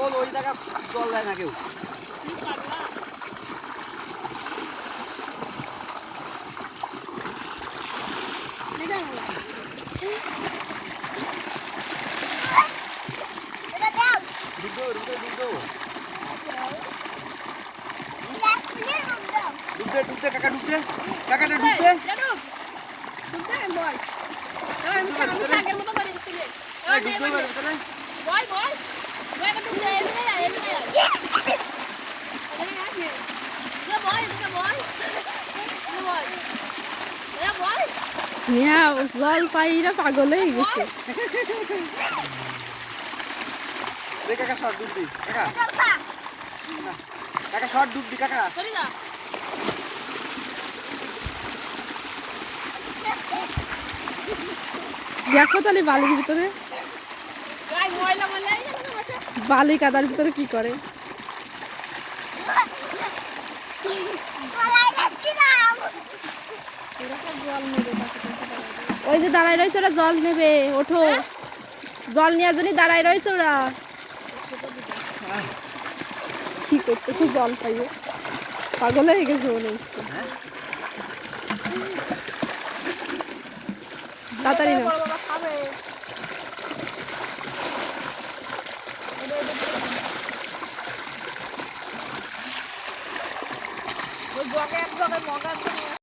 এই জায়গা জল দেয় না কেউ ডুবো ডুবো ডুবো ডুবতে ডুবতে কাকা ডুবতে কাকাটা ডুবতে ডুবতে ডুবতে না বয় বয় বয় কত দে এদিকে আয় হ্যাঁ জল পাইরা পাগল হয়ে গেছে। কাকা শর্ট ডুব দি কাকা। কাকা শর্ট ডুব দি কাকা। সরি যা দেখো তাহলে বালির ভিতরে। বালি কাদার ভিতরে কি করে? ওই যে দাঁড়ায় রয়েছে ওরা জল নেবে ওঠো। জল নেওয়ার জন্য দাঁড়ায় রয়েছে ওরা। কি করতেছে জল পাইয়ে? পাগল হয়ে গেছে মনে হচ্ছে। তাড়াতাড়ি না igual que de a pessoa da moda,